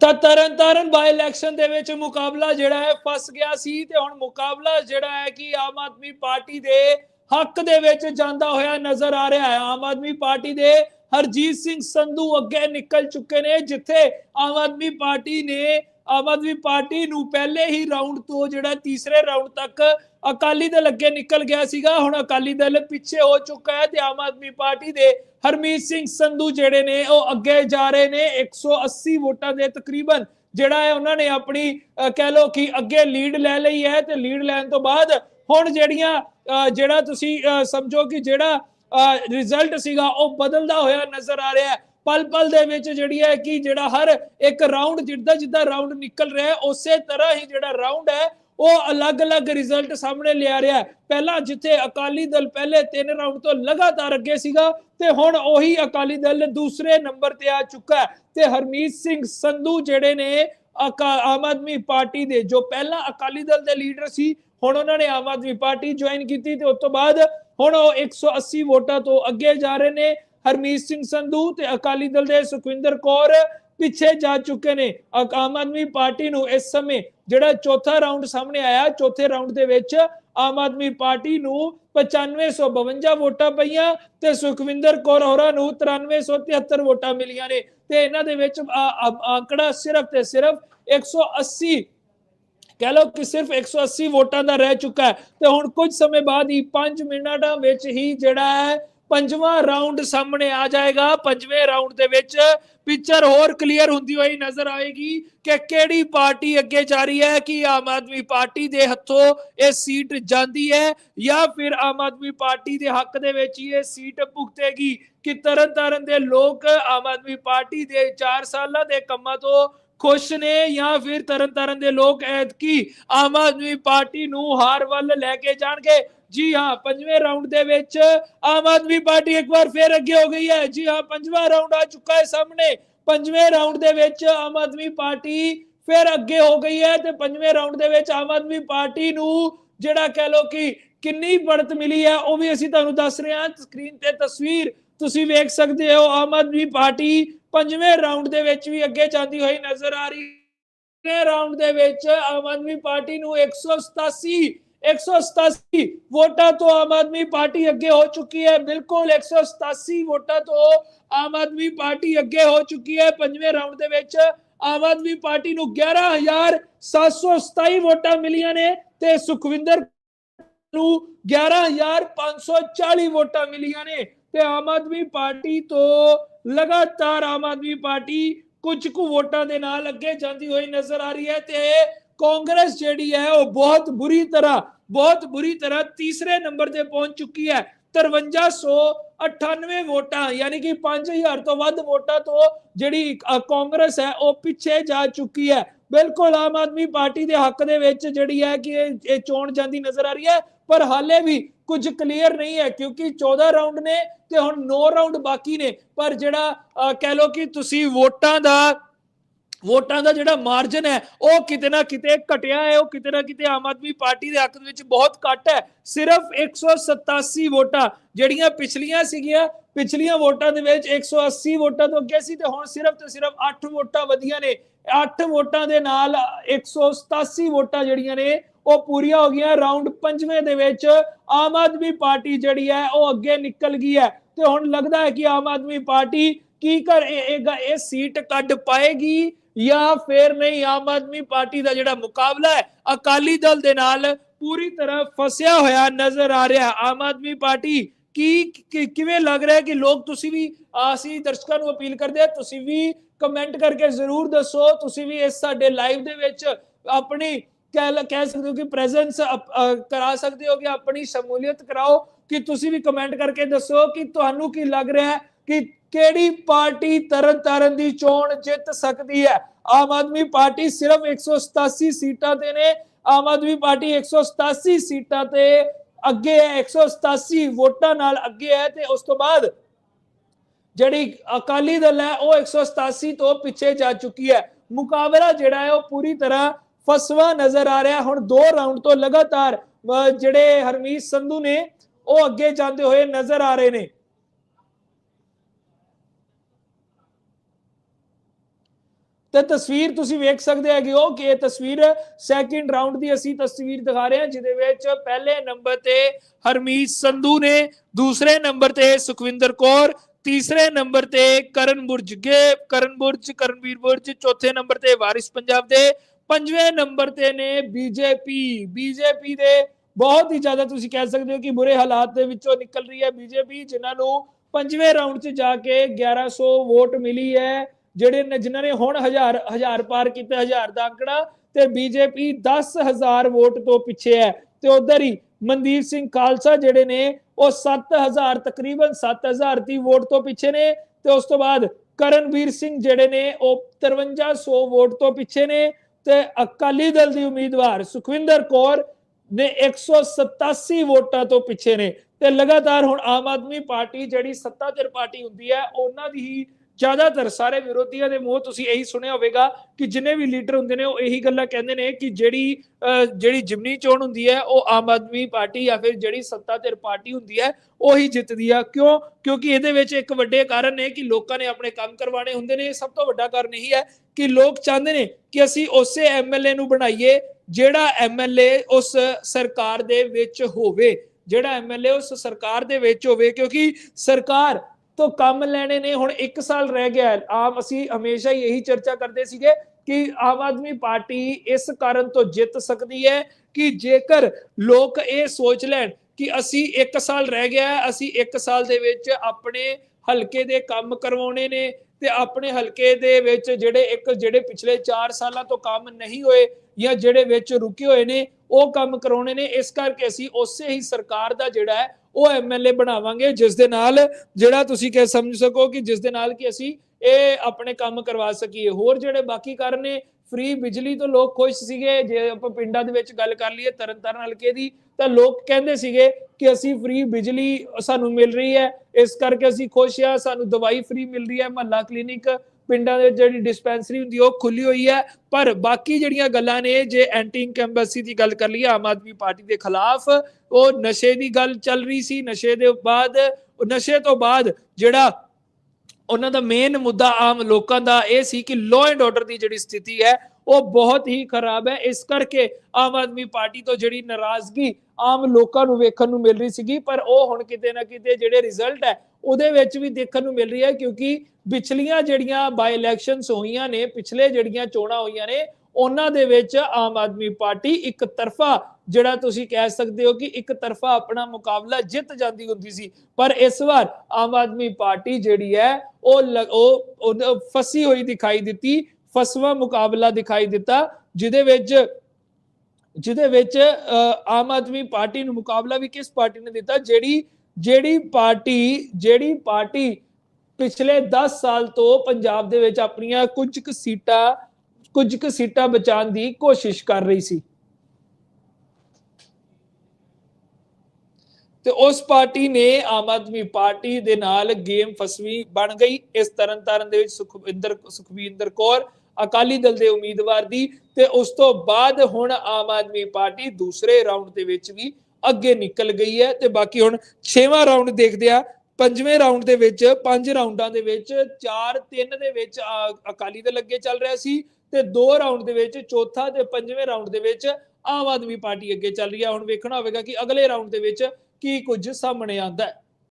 ਤਾਂ ਤਰਨ ਬਾਈ ਇਲੈਕਸ਼ਨ ਦੇ ਵਿੱਚ ਮੁਕਾਬਲਾ ਜਿਹੜਾ ਹੈ ਫਸ ਗਿਆ ਸੀ ਤੇ ਹੁਣ ਮੁਕਾਬਲਾ ਜਿਹੜਾ ਹੈ ਕਿ ਆਮ ਆਦਮੀ ਪਾਰਟੀ ਦੇ ਹੱਕ ਦੇ ਵਿੱਚ ਜਾਂਦਾ ਹੋਇਆ ਨਜ਼ਰ ਆ ਰਿਹਾ ਹੈ। ਆਮ ਆਦਮੀ ਪਾਰਟੀ ਦੇ ਹਰਜੀਤ ਸਿੰਘ ਸੰਧੂ ਅੱਗੇ ਨਿਕਲ ਚੁੱਕੇ ਨੇ, ਜਿੱਥੇ ਆਮ ਆਦਮੀ ਪਾਰਟੀ ਨੇ, ਆਮ ਆਦਮੀ ਪਾਰਟੀ ਨੂੰ ਪਹਿਲੇ ਹੀ ਰਾਉਂਡ ਤੋਂ ਜਿਹੜਾ ਤੀਸਰੇ ਰਾਉਂਡ ਤੱਕ ਅਕਾਲੀ ਦਲ ਅੱਗੇ ਨਿਕਲ ਗਿਆ ਸੀਗਾ ਹੁਣ ਅਕਾਲੀ ਦਲ ਪਿੱਛੇ ਹੋ ਚੁੱਕਾ ਹੈ ਤੇ ਆਮ ਆਦਮੀ ਪਾਰਟੀ ਦੇ ਹਰਮੀਤ ਸਿੰਘ ਸੰਧੂ ਜਿਹੜੇ ਨੇ ਉਹ ਅੱਗੇ ਜਾ ਰਹੇ ਨੇ 180 ਵੋਟਾਂ ਦੇ ਤਕਰੀਬਨ ਜਿਹੜਾ ਹੈ ਉਹਨਾਂ ਨੇ ਆਪਣੀ ਕਹਿ ਲਓ ਕਿ ਅੱਗੇ ਲੀਡ ਲੈ ਲਈ ਹੈ ਤੇ ਲੀਡ ਲੈਣ ਤੋਂ ਬਾਅਦ ਹੁਣ ਜਿਹੜੀਆਂ ਅਹ, ਜਿਹੜਾ ਤੁਸੀਂ ਸਮਝੋ ਕਿ ਜਿਹੜਾ ਰਿਜ਼ਲਟ ਸੀਗਾ ਉਹ ਬਦਲਦਾ ਹੋਇਆ ਨਜ਼ਰ ਆ ਰਿਹਾ ਹੈ। ਪਲ ਪਲ ਦੇ ਵਿੱਚ ਜਿਹੜੀ ਹੈ ਕਿ ਜਿਹੜਾ ਹਰ ਇੱਕ ਰਾਉਂਡ ਜਿੱਦਾਂ ਜਿੱਦਾਂ ਰਾਉਂਡ ਨਿਕਲ ਰਿਹਾ ਹੈ ਉਸੇ ਤਰ੍ਹਾਂ ਹੀ ਜਿਹੜਾ ਰਾਉਂਡ ਹੈ ਉਹ ਅਲੱਗ-ਅਲੱਗ ਰਿਜ਼ਲਟ ਸਾਹਮਣੇ ਲਿਆ ਰਿਹਾ ਪਹਿਲਾਂ ਜਿੱਥੇ ਅਕਾਲੀ ਦਲ ਪਹਿਲੇ ਤਿੰਨ ਰਾਉਂਡ ਤੋਂ ਲਗਾਤਾਰ ਅੱਗੇ ਸੀਗਾ, ਤੇ ਹੁਣ ਉਹੀ ਅਕਾਲੀ ਦਲ ਦੂਸਰੇ ਨੰਬਰ ਤੇ ਆ ਚੁੱਕਾ ਹੈ। ਤੇ ਹਰਮੀਤ ਸਿੰਘ ਸੰਧੂ ਜਿਹੜੇ ਨੇ ਆਮ ਆਦਮੀ ਪਾਰਟੀ ਦੇ, ਜੋ ਪਹਿਲਾਂ ਅਕਾਲੀ ਦਲ ਦੇ ਲੀਡਰ ਸੀ, ਹੁਣ ਉਹਨਾਂ ਨੇ ਆਮ ਆਦਮੀ ਪਾਰਟੀ ਜੁਆਇਨ ਕੀਤੀ ਤੇ ਉਸ ਤੋਂ ਬਾਅਦ ਹੁਣ ਉਹ 180 ਵੋਟਾਂ ਤੋਂ ਅੱਗੇ ਜਾ ਰਹੇ ਨੇ। ਹਰਮੀਤ ਸਿੰਘ ਸੰਧੂ ਤੇ ਅਕਾਲੀ ਦਲ ਦੇ ਸੁਖਵਿੰਦਰ ਕੌਰ ਪਿੱਛੇ ਜਾ ਚੁੱਕੇ ਨੇ। ਅਕ- ਆਮ ਆਦਮੀ ਪਾਰਟੀ ਨੂੰ ਇਸ ਸਮੇਂ ਜਿਹੜਾ ਚੌਥਾ ਰਾਉਂਡ ਸਾਹਮਣੇ ਆਇਆ, ਚੌਥੇ ਰਾਉਂਡ ਦੇ ਵਿੱਚ ਆਮ ਆਦਮੀ ਪਾਰਟੀ ਨੂੰ 9552 ਵੋਟਾਂ ਪਈਆਂ ਤੇ ਸੁਖਵਿੰਦਰ ਕੌਰ ਹੋਰਾਂ ਨੂੰ 9373 ਵੋਟਾਂ ਮਿਲੀਆਂ ਨੇ। ਤੇ ਇਹਨਾਂ ਦੇ ਵਿੱਚ ਆ- ਆ- ਆંકੜਾ ਸਿਰਫ ਤੇ ਸਿਰਫ 180 ਕਹਿ ਲਓ ਕਿ ਸਿਰਫ 180 ਵੋਟਾਂ ਦਾ ਰਹਿ ਚੁੱਕਾ ਹੈ। ਤੇ ਹੁਣ ਕੁਝ ਸਮੇਂ ਬਾਅਦ ਹੀ 5 ਮਿੰਟਾਂ ਵਿੱਚ ਹੀ ਜਿਹੜਾ ਹੈ ਪੰਜਵਾਂ ਰਾਉਂਡ ਸਾਹਮਣੇ ਆ ਜਾਏਗਾ। ਪੰਜਵੇਂ ਰਾਉਂਡ ਦੇ ਵਿੱਚ ਪਿਕਚਰ ਹੋਰ ਕਲੀਅਰ ਹੁੰਦੀ ਹੋਈ ਨਜ਼ਰ ਆਏਗੀ ਕਿ ਕਿਹੜੀ ਪਾਰਟੀ ਅੱਗੇ ਜਾ ਰਹੀ ਹੈ, ਕਿ ਆਮ ਆਦਮੀ ਪਾਰਟੀ ਦੇ ਹੱਥੋਂ ਇਹ ਸੀਟ ਜਾਂਦੀ ਹੈ ਜਾਂ ਫਿਰ ਆਮ ਆਦਮੀ ਪਾਰਟੀ ਦੇ ਹੱਕ ਦੇ ਵਿੱਚ ਹੀ ਇਹ ਸੀਟ ਭੁਗਤੇਗੀ। ਕਿ ਤਰਨ ਤਾਰਨ ਦੇ ਲੋਕ ਆਮ ਆਦਮੀ ਪਾਰਟੀ ਦੇ 4 ਸਾਲਾਂ ਦੇ ਕੰਮਾਂ ਤੋਂ ਖੁਸ਼ ਨੇ ਜਾਂ ਫਿਰ ਤਰਨ ਤਾਰਨ ਦੇ ਲੋਕ ਐਤਕੀ ਆਮ ਆਦਮੀ ਪਾਰਟੀ ਨੂੰ ਹਾਰ ਵੱਲ ਲੈ ਕੇ ਜਾਣਗੇ। ਜੀ ਹਾਂ, ਪੰਜਵੇਂ ਰਾਉਂਡ ਦੇ ਵਿੱਚ ਆਮ ਆਦਮੀ ਪਾਰਟੀ ਇੱਕ ਵਾਰ ਫੇਰ ਅੱਗੇ ਹੋ ਗਈ ਹੈ। ਜੀ ਹਾਂ, ਪੰਜਵਾਂ ਰਾਉਂਡ ਆ ਚੁੱਕਾ ਹੈ ਸਾਹਮਣੇ। ਪੰਜਵੇਂ ਰਾਉਂਡ ਦੇ ਵਿੱਚ ਆਮ ਆਦਮੀ ਪਾਰਟੀ ਫਿਰ ਅੱਗੇ ਹੋ ਗਈ ਹੈ ਤੇ ਪੰਜਵੇਂ ਰਾਉਂਡ ਦੇ ਵਿੱਚ ਆਮ ਆਦਮੀ ਪਾਰਟੀ ਨੂੰ ਜਿਹੜਾ ਕਹਿ ਲੋ ਕਿ ਕਿੰਨੀ ਬੜਤ ਮਿਲੀ ਹੈ, ਉਹ ਵੀ ਅਸੀਂ ਤੁਹਾਨੂੰ ਦੱਸ ਰਹੇ ਹਾਂ। ਸਕਰੀਨ ਤੇ ਤਸਵੀਰ ਤੁਸੀਂ ਵੇਖ ਸਕਦੇ ਹੋ, ਆਮ ਆਦਮੀ ਪਾਰਟੀ ਪੰਜਵੇਂ ਰਾਉਂਡ ਦੇ ਵਿੱਚ ਵੀ ਅੱਗੇ ਜਾਂਦੀ ਹੋਈ ਨਜ਼ਰ ਆ ਰਹੀ ਹੈ। ਰਾਉਂਡ ਦੇ ਵਿੱਚ ਆਮ ਆਦਮੀ ਪਾਰਟੀ ਨੂੰ 187 187 ਵੋਟਾਂ ਤੋਂ ਆਮ ਆਦਮੀ ਪਾਰਟੀ ਅੱਗੇ ਹੋ ਚੁੱਕੀ ਹੈ। ਬਿਲਕੁਲ 187 ਵੋਟਾਂ ਤੋਂ ਆਮ ਆਦਮੀ ਪਾਰਟੀ ਅੱਗੇ ਹੋ ਚੁੱਕੀ ਹੈ। ਪੰਜਵੇਂ ਰਾਉਂਡ ਦੇ ਵਿੱਚ ਆਮ ਆਦਮੀ ਪਾਰਟੀ ਨੂੰ 11727 ਵੋਟਾਂ ਮਿਲੀਆਂ ਨੇ ਤੇ ਸੁਖਵਿੰਦਰ ਨੂੰ 11540 ਵੋਟਾਂ ਮਿਲੀਆਂ ਨੇ। ਤੇ ਆਮ ਆਦਮੀ ਪਾਰਟੀ ਤੋਂ ਲਗਾਤਾਰ ਆਮ ਆਦਮੀ ਪਾਰਟੀ ਕੁਝ ਕੁ ਵੋਟਾਂ ਦੇ ਨਾਲ ਅੱਗੇ ਜਾਂਦੀ ਹੋਈ ਨਜ਼ਰ ਆ ਰਹੀ ਹੈ ਤੇ ਕਾਂਗਰਸ ਜਿਹੜੀ ਹੈ ਉਹ ਬਹੁਤ ਬੁਰੀ ਤਰ੍ਹਾਂ, ਬਹੁਤ ਬੁਰੀ ਤਰ੍ਹਾਂ ਤੀਸਰੇ ਨੰਬਰ ਤੇ ਪਹੁੰਚ ਚੁੱਕੀ ਹੈ। 5398 ਵੋਟਾਂ, ਯਾਨੀ ਕਿ 5000 ਤੋਂ ਵੱਧ ਵੋਟਾਂ ਤੋਂ ਜਿਹੜੀ ਕਾਂਗਰਸ ਹੈ, ਉਹ ਪਿੱਛੇ ਜਾ ਚੁੱਕੀ ਹੈ। ਬਿਲਕੁਲ ਆਮ ਆਦਮੀ ਪਾਰਟੀ ਦੇ ਹੱਕ ਦੇ ਵਿੱਚ ਜਿਹੜੀ ਹੈ ਕਿ ਇਹ ਚੋਣ ਜਾਂਦੀ ਨਜ਼ਰ ਆ ਰਹੀ ਹੈ, ਪਰ ਹਾਲੇ ਵੀ ਕੁਝ ਕਲੀਅਰ ਨਹੀਂ ਹੈ, ਕਿਉਂਕਿ 14 ਰਾਉਂਡ ਨੇ ਤੇ ਹੁਣ 9 ਰਾਉਂਡ ਬਾਕੀ ਨੇ। ਪਰ ਜਿਹੜਾ ਕਹਿ ਲਓ ਕਿ ਤੁਸੀਂ ਵੋਟਾਂ ਦਾ ਵੋਟਾਂ ਦਾ ਜਿਹੜਾ ਮਾਰਜਨ ਹੈ, ਉਹ ਕਿਤੇ ਨਾ ਕਿਤੇ ਘਟਿਆ ਹੈ, ਉਹ ਕਿਤੇ ਨਾ ਕਿਤੇ ਆਮ ਆਦਮੀ ਪਾਰਟੀ ਦੇ ਹੱਕ ਦੇ ਵਿੱਚ ਬਹੁਤ ਘੱਟ ਹੈ। ਸਿਰਫ 187 ਵੋਟਾਂ ਜਿਹੜੀਆਂ ਪਿਛਲੀਆਂ ਸੀਗੀਆਂ, ਪਿਛਲੀਆਂ ਵੋਟਾਂ ਦੇ ਵਿੱਚ 180 ਵੋਟਾਂ ਤੋਂ ਅੱਗੇ ਸੀ ਤੇ ਹੁਣ ਸਿਰਫ ਤੇ ਸਿਰਫ 8 ਵੋਟਾਂ ਵਧੀਆਂ ਨੇ। 8 ਵੋਟਾਂ ਦੇ ਨਾਲ 187 ਵੋਟਾਂ ਜਿਹੜੀਆਂ ਨੇ, ਉਹ ਪੂਰੀਆਂ ਹੋ ਗਈਆਂ। ਰਾਉਂਡ ਪੰਜਵੇਂ ਦੇ ਵਿੱਚ ਆਮ ਆਦਮੀ ਪਾਰਟੀ ਜਿਹੜੀ ਹੈ, ਉਹ ਅੱਗੇ ਨਿਕਲ ਗਈ ਹੈ। ਤੇ ਹੁਣ ਲੱਗਦਾ ਹੈ ਕਿ ਆਮ ਆਦਮੀ ਪਾਰਟੀ ਕੀ ਕਰ ਇਹ ਸੀਟ ਕੱਢ ਪਾਏਗੀ। ਜਾਂ ਫਿਰ ਨਹੀਂ, ਆਮ ਆਦਮੀ ਪਾਰਟੀ ਦਾ ਜਿਹੜਾ ਮੁਕਾਬਲਾ ਹੈ, ਅਕਾਲੀ ਦਲ ਦੇ ਨਾਲ ਪੂਰੀ ਤਰ੍ਹਾਂ ਫਸਿਆ ਹੋਇਆ ਨਜ਼ਰ ਆ ਰਿਹਾ ਆਮ ਆਦਮੀ ਪਾਰਟੀ ਕੀ ਕਿਵੇਂ ਲੱਗ ਰਿਹਾ ਕਿ ਲੋਕ ਤੁਸੀਂ ਵੀ ਅਸੀਂ ਦਰਸ਼ਕਾਂ ਨੂੰ ਅਪੀਲ ਕਰਦੇ ਆ, ਤੁਸੀਂ ਵੀ ਕਮੈਂਟ ਕਰਕੇ ਜ਼ਰੂਰ ਦੱਸੋ, ਤੁਸੀਂ ਵੀ ਇਸ ਸਾਡੇ ਲਾਈਵ ਦੇ ਵਿੱਚ ਆਪਣੀ ਕਹਿ ਲ- ਕਹਿ ਸਕਦੇ ਹੋ ਕਿ ਪ੍ਰੈਜ਼ੈਂਸ ਕਰਾ ਸਕਦੇ ਹੋ ਕਿ ਆਪਣੀ ਸ਼ਮੂਲੀਅਤ ਕਰਾਓ, ਕਿ ਤੁਸੀਂ ਵੀ ਕਮੈਂਟ ਕਰਕੇ ਦੱਸੋ ਕਿ ਤੁਹਾਨੂੰ ਕੀ ਲੱਗ ਰਿਹਾ ਹੈ, ਕਿ ਕਿਹੜੀ ਪਾਰਟੀ ਤਰਨ ਤਾਰਨ ਦੀ ਚੋਣ ਜਿੱਤ ਸਕਦੀ ਹੈ? ਆਮ ਆਦਮੀ ਪਾਰਟੀ ਸਿਰਫ 187 ਸੀਟਾਂ ਤੇ ਨੇ। ਆਮ ਆਦਮੀ ਪਾਰਟੀ 187 ਸੀਟਾਂ ਤੇ ਅੱਗੇ ਹੈ 187 ਵੋਟਾਂ ਨਾਲ ਅੱਗੇ ਹੈ ਤੇ ਉਸ ਤੋਂ ਬਾਅਦ ਜਿਹੜੀ ਅਕਾਲੀ ਦਲ ਹੈ ਉਹ 187 ਤੋਂ ਪਿੱਛੇ ਜਾ ਚੁੱਕੀ ਹੈ। ਮੁਕਾਬਲਾ ਜਿਹੜਾ ਹੈ ਉਹ ਪੂਰੀ ਤਰ੍ਹਾਂ ਫਸਵਾ ਨਜ਼ਰ ਆ ਰਿਹਾ। ਹੁਣ ਦੋ ਰਾਉਂਡ ਤੋਂ ਲਗਾਤਾਰ ਅਹ, ਜਿਹੜੇ ਹਰਮੀਤ ਸੰਧੂ ਨੇ ਉਹ ਅੱਗੇ ਜਾਂਦੇ ਹੋਏ ਨਜ਼ਰ ਆ ਰਹੇ ਨੇ। ਤੇ ਤਸਵੀਰ ਤੁਸੀਂ ਵੇਖ ਸਕਦੇ ਹੈਗੇ ਹੋ ਕਿ ਇਹ ਤਸਵੀਰ ਸੈਕਿੰਡ ਰਾਉਂਡ ਦੀ ਅਸੀਂ ਤਸਵੀਰ ਦਿਖਾ ਰਹੇ ਹਾਂ, ਜਿਹਦੇ ਵਿੱਚ ਪਹਿਲੇ ਨੰਬਰ ਤੇ ਹਰਮੀਤ ਸੰਧੂ ਨੇ, ਦੂਸਰੇ ਨੰਬਰ ਤੇ ਸੁਖਵਿੰਦਰ ਕੌਰ, ਤੀਸਰੇ ਨੰਬਰ ਤੇ ਕਰਨ ਬੁਰਜਗੇ ਕਰਨ ਬੁਰਜ, ਕਰਨਵੀਰ ਬੁਰਜ, ਚੌਥੇ ਨੰਬਰ ਤੇ ਵਾਰਿਸ ਪੰਜਾਬ ਦੇ, ਪੰਜਵੇਂ ਨੰਬਰ ਤੇ ਨੇ ਬੀਜੇਪੀ। ਬੀਜੇਪੀ ਦੇ ਬਹੁਤ ਹੀ ਜ਼ਿਆਦਾ ਤੁਸੀਂ ਕਹਿ ਸਕਦੇ ਹੋ ਕਿ ਬੁਰੇ ਹਾਲਾਤ ਦੇ ਵਿੱਚੋਂ ਨਿਕਲ ਰਹੀ ਹੈ ਬੀਜੇਪੀ, ਜਿਨ੍ਹਾਂ ਨੂੰ ਪੰਜਵੇਂ ਰਾਉਂਡ 'ਚ ਜਾ ਕੇ 1100 ਵੋਟ ਮਿਲੀ ਹੈ। ਜਿਹੜੇ ਨੇ- ਜਿਨ੍ਹਾਂ ਨੇ ਹੁਣ ਹਜ਼ਾਰ ਹਜ਼ਾਰ ਪਾਰ ਕੀਤਾ, ਹਜ਼ਾਰ ਦਾ ਅੰਕੜਾ ਤੇ ਬੀਜੇਪੀ 10000 ਵੋਟ ਤੋਂ ਪਿੱਛੇ ਹੈ। ਤੇ ਉਧਰ ਹੀ ਮਨਦੀਪ ਸਿੰਘ ਖਾਲਸਾ ਜਿਹੜੇ ਨੇ, ਉਹ 7000 ਤਕਰੀਬਨ 7000 ਦੀ ਵੋਟ ਤੋਂ ਪਿੱਛੇ ਨੇ। ਤੇ ਉਸ ਤੋਂ ਬਾਅਦ ਕਰਨਵੀਰ ਸਿੰਘ ਜਿਹੜੇ ਨੇ, ਉਹ 5300 ਵੋਟ ਤੋਂ ਪਿੱਛੇ ਨੇ। ਤੇ ਅਕਾਲੀ ਦਲ ਦੀ ਉਮੀਦਵਾਰ ਸੁਖਵਿੰਦਰ ਕੌਰ ਨੇ 187 ਵੋਟਾਂ ਤੋਂ ਪਿੱਛੇ ਨੇ। ਤੇ ਲਗਾਤਾਰ ਹੁਣ ਆਮ ਆਦਮੀ ਪਾਰਟੀ ਜਿਹੜੀ ਸੱਤਾਧਿਰ ਪਾਰਟੀ ਹੁੰਦੀ ਹੈ, ਉਹਨਾਂ ਦੀ ਹੀ ਜ਼ਿਆਦਾਤਰ ਸਾਰੇ ਵਿਰੋਧੀਆਂ ਦੇ ਮੂੰਹ ਤੁਸੀਂ ਇਹੀ ਸੁਣਿਆ ਹੋਵੇਗਾ ਕਿ ਜਿੰਨੇ ਵੀ ਲੀਡਰ ਹੁੰਦੇ ਨੇ ਉਹ ਇਹੀ ਗੱਲਾਂ ਕਹਿੰਦੇ ਨੇ ਕਿ ਜਿਹੜੀ ਜਿਹੜੀ ਜਿਮਨੀ ਚੋਣ ਹੁੰਦੀ ਹੈ, ਉਹ ਆਮ ਆਦਮੀ ਪਾਰਟੀ ਜਾਂ ਫਿਰ ਜਿਹੜੀ ਸੱਤਾਧਿਰ ਪਾਰਟੀ ਹੁੰਦੀ ਹੈ, ਉਹੀ ਜਿੱਤਦੀ ਆ। ਕਿਉਂ? ਕਿਉਂਕਿ ਇਹਦੇ ਵਿੱਚ ਇੱਕ ਵੱਡੇ ਕਾਰਨ ਨੇ ਕਿ ਲੋਕਾਂ ਨੇ ਆਪਣੇ ਕੰਮ ਕਰਵਾਣੇ ਹੁੰਦੇ ਨੇ। ਇਹ ਸਭ ਤੋਂ ਵੱਡਾ ਕਾਰਨ ਇਹੀ ਹੈ ਕਿ ਲੋਕ ਚਾਹੁੰਦੇ ਨੇ ਕਿ ਅਸੀਂ ਉਸੇ ਐਮਐਲਏ ਨੂੰ ਬਣਾਈਏ, ਜਿਹੜਾ ਐਮਐਲਏ ਉਸ ਸਰਕਾਰ ਦੇ ਵਿੱਚ ਹੋਵੇ। ਜਿਹੜਾ ਐਮਐਲਏ ਉਸ ਸਰਕਾਰ ਦੇ ਵਿੱਚ ਹੋਵੇ, ਕਿਉਂਕਿ ਸਰਕਾਰ ਤੋਂ ਕੰਮ ਲੈਣੇ ਨੇ, ਹੁਣ 1 ਸਾਲ ਰਹਿ ਗਿਆ ਆਮ ਅਸੀਂ ਹਮੇਸ਼ਾ ਹੀ ਇਹੀ ਚਰਚਾ ਕਰਦੇ ਸੀਗੇ ਕਿ ਆਮ ਆਦਮੀ ਪਾਰਟੀ ਇਸ ਕਾਰਨ ਤੋਂ ਜਿੱਤ ਸਕਦੀ ਹੈ ਕਿ ਜੇਕਰ ਲੋਕ ਇਹ ਸੋਚ ਲੈਣ ਕਿ ਅਸੀਂ 1 ਸਾਲ ਰਹਿ ਗਿਆ ਅਸੀਂ 1 ਸਾਲ ਦੇ ਵਿੱਚ ਆਪਣੇ ਹਲਕੇ ਦੇ ਕੰਮ ਕਰਵਾਉਣੇ ਨੇ ਤੇ ਆਪਣੇ ਹਲਕੇ ਦੇ ਵਿੱਚ ਜਿਹੜੇ ਇੱਕ, ਜਿਹੜੇ ਪਿਛਲੇ 4 ਸਾਲਾਂ ਤੋਂ ਕੰਮ ਨਹੀਂ ਹੋਏ ਜਾਂ ਜਿਹੜੇ ਵਿੱਚ ਰੁਕੇ ਹੋਏ ਨੇ, ਉਹ ਕੰਮ ਕਰਾਉਣੇ ਨੇ, ਇਸ ਕਰਕੇ ਅਸੀਂ ਉਸੇ ਹੀ ਸਰਕਾਰ ਦਾ ਜਿਹੜਾ ਹੈ ਉਹ ਐਮਐਲਏ ਬਣਾਵਾਂਗੇ, ਜਿਸ ਦੇ ਨਾਲ ਜਿਹੜਾ ਤੁਸੀਂ ਕਹਿ ਸਮਝ ਸਕੋ ਕਿ ਜਿਸ ਦੇ ਨਾਲ ਕਿ ਅਸੀਂ ਇਹ ਆਪਣੇ ਕੰਮ ਕਰਵਾ ਸਕੀਏ। ਹੋਰ ਜਿਹੜੇ ਬਾਕੀ ਕਾਰਨ ਨੇ ਫ੍ਰੀ ਬਿਜਲੀ ਤੋਂ ਲੋਕ ਖੁਸ਼ ਸੀਗੇ, ਜੇ ਆਪਾਂ ਪਿੰਡਾਂ ਦੇ ਵਿੱਚ ਗੱਲ ਕਰ ਲਈਏ ਤਰਨਤਾਰਨ ਹਲਕੇ ਦੀ, ਤਾਂ ਲੋਕ ਕਹਿੰਦੇ ਸੀਗੇ ਕਿ ਅਸੀਂ ਫ੍ਰੀ ਬਿਜਲੀ ਸਾਨੂੰ ਮਿਲ ਰਹੀ ਹੈ, ਇਸ ਕਰਕੇ ਅਸੀਂ ਖੁਸ਼ ਆ ਸਾਨੂੰ ਦਵਾਈ ਫ੍ਰੀ ਮਿਲ ਰਹੀ ਹੈ, ਮਹੱਲਾ ਕਲੀਨਿਕ ਪਿੰਡਾਂ ਦੇ ਜਿਹੜੀ ਡਿਸਪੈਂਸਰੀ ਹੁੰਦੀ ਹੈ ਉਹ ਖੁੱਲੀ ਹੋਈ ਹੈ ਪਰ ਬਾਕੀ ਜਿਹੜੀਆਂ ਗੱਲਾਂ ਨੇ, ਜੇ ਐਂਟੀ ਇਨਕੰਬੈਂਸੀ ਦੀ ਗੱਲ ਕਰ ਲਈਏ, ਆਮ ਆਦਮੀ ਪਾਰਟੀ ਦੇ ਖਿਲਾਫ, ਉਹ ਨਸ਼ੇ ਦੀ ਗੱਲ ਚੱਲ ਰਹੀ ਸੀ। ਨਸ਼ੇ ਦੇ ਬਾਅਦ, ਨਸ਼ੇ ਤੋਂ ਬਾਅਦ ਜਿਹੜਾ ਉਹਨਾਂ ਦਾ ਮੇਨ ਮੁੱਦਾ ਆਮ ਲੋਕਾਂ ਦਾ ਇਹ ਸੀ ਕਿ ਲਾਅ ਐਂਡ ਆਰਡਰ ਦੀ ਜਿਹੜੀ ਸਥਿਤੀ ਹੈ, ਉਹ ਬਹੁਤ ਹੀ ਖਰਾਬ ਹੈ। ਇਸ ਕਰਕੇ ਆਮ ਆਦਮੀ ਪਾਰਟੀ ਤੋਂ ਜਿਹੜੀ ਨਾਰਾਜ਼ਗੀ ਆਮ ਲੋਕਾਂ ਨੂੰ ਵੇਖਣ ਨੂੰ ਮਿਲ ਰਹੀ ਸੀਗੀ, ਪਰ ਉਹ ਹੁਣ ਕਿਤੇ ਨਾ ਕਿਤੇ ਜਿਹੜੇ ਰਿਜ਼ਲਟ ਹੈ, ਉਹਦੇ ਵਿੱਚ ਵੀ ਦੇਖਣ ਨੂੰ ਮਿਲ ਰਹੀ ਹੈ, ਕਿਉਂਕਿ ਪਿਛਲੀਆਂ ਜਿਹੜੀਆਂ ਬਾਈ ਇਲੈਕਸ਼ਨਸ ਹੋਈਆਂ ਨੇ, ਪਿਛਲੇ ਜਿਹੜੀਆਂ ਚੋਣਾਂ ਹੋਈਆਂ ਨੇ ਉਹਨਾਂ ਦੇ ਵਿੱਚ ਆਮ ਆਦਮੀ ਪਾਰਟੀ ਇੱਕ ਤਰਫਾ ਜਿਹੜਾ ਤੁਸੀਂ ਕਹਿ ਸਕਦੇ ਹੋ ਕਿ ਇੱਕ ਤਰਫਾ ਆਪਣਾ ਮੁਕਾਬਲਾ ਜਿੱਤ ਜਾਂਦੀ ਹੁੰਦੀ ਸੀ ਪਰ ਇਸ ਵਾਰ ਆਮ ਆਦਮੀ ਪਾਰਟੀ ਜਿਹੜੀ ਹੈ ਉਹ ਉਹ ਫਸੀ ਹੋਈ ਦਿਖਾਈ ਦਿੱਤੀ ਫਸਵਾ ਮੁਕਾਬਲਾ ਦਿਖਾਈ ਦਿੱਤਾ ਜਿਹਦੇ ਵਿੱਚ ਜਿਹਦੇ ਵਿੱਚ ਅ, ਆਮ ਆਦਮੀ ਪਾਰਟੀ ਨੂੰ ਮੁਕਾਬਲਾ ਵੀ ਕਿਸ ਪਾਰਟੀ ਨੇ ਦਿੱਤਾ ਜਿਹੜੀ ਜਿਹੜੀ ਪਾਰਟੀ ਜਿਹੜੀ ਪਾਰਟੀ ਪਿਛਲੇ 10 ਸਾਲ ਤੋਂ ਪੰਜਾਬ ਦੇ ਵਿੱਚ ਆਪਣੀਆਂ ਕੁਝ ਕੁ ਸੀਟਾਂ ਕੁਝ ਕੁ ਸੀਟਾਂ ਬਚਾਉਣ ਦੀ ਕੋਸ਼ਿਸ਼ ਕਰ ਰਹੀ ਸੀ। ਤੇ ਉਸ ਪਾਰਟੀ ਨੇ ਆਮ ਆਦਮੀ ਪਾਰਟੀ ਦੇ ਨਾਲ ਗੇਮ ਫਸਵੀ ਬਣ ਗਈ। ਇਸ ਤਰਨਤਾਰਨ ਦੇ ਵਿੱਚ ਸੁਖਵਿੰਦਰ ਸੁਖਵਿੰਦਰ ਕੌਰ ਅਕਾਲੀ ਦਲ ਦੇ ਉਮੀਦਵਾਰ ਦੀ ਤੇ ਉਸ ਤੋਂ ਬਾਅਦ ਹੁਣ ਆਮ ਆਦਮੀ ਪਾਰਟੀ ਦੂਸਰੇ ਰਾਉਂਡ ਦੇ ਵਿੱਚ ਵੀ ਅੱਗੇ ਨਿਕਲ ਗਈ ਹੈ ਤੇ ਬਾਕੀ ਹੁਣ 6ਵਾਂ ਰਾਉਂਡ ਦੇਖਦੇ ਆ ਪੰਜਵੇਂ ਰਾਉਂਡ ਦੇ ਵਿੱਚ, ਪੰਜ ਰਾਉਂਡਾਂ ਦੇ ਵਿੱਚ 4 3 ਦੇ ਵਿੱਚ ਆ- ਅਕਾਲੀ ਦਲ ਅੱਗੇ ਚੱਲ ਰਿਹਾ ਸੀ ਤੇ ਦੋ ਰਾਉਂਡ ਦੇ ਵਿੱਚ, ਚੌਥਾ ਤੇ ਪੰਜਵੇਂ ਰਾਉਂਡ ਦੇ ਵਿੱਚ ਆਮ ਆਦਮੀ ਪਾਰਟੀ ਅੱਗੇ ਚੱਲ ਰਹੀ ਹੈ। ਹੁਣ ਵੇਖਣਾ ਹੋਵੇਗਾ ਕਿ ਅਗਲੇ ਰਾਉਂਡ ਦੇ ਵਿੱਚ ਕੀ ਕੁਝ ਸਾਹਮਣੇ ਆਉਂਦਾ ਹੈ।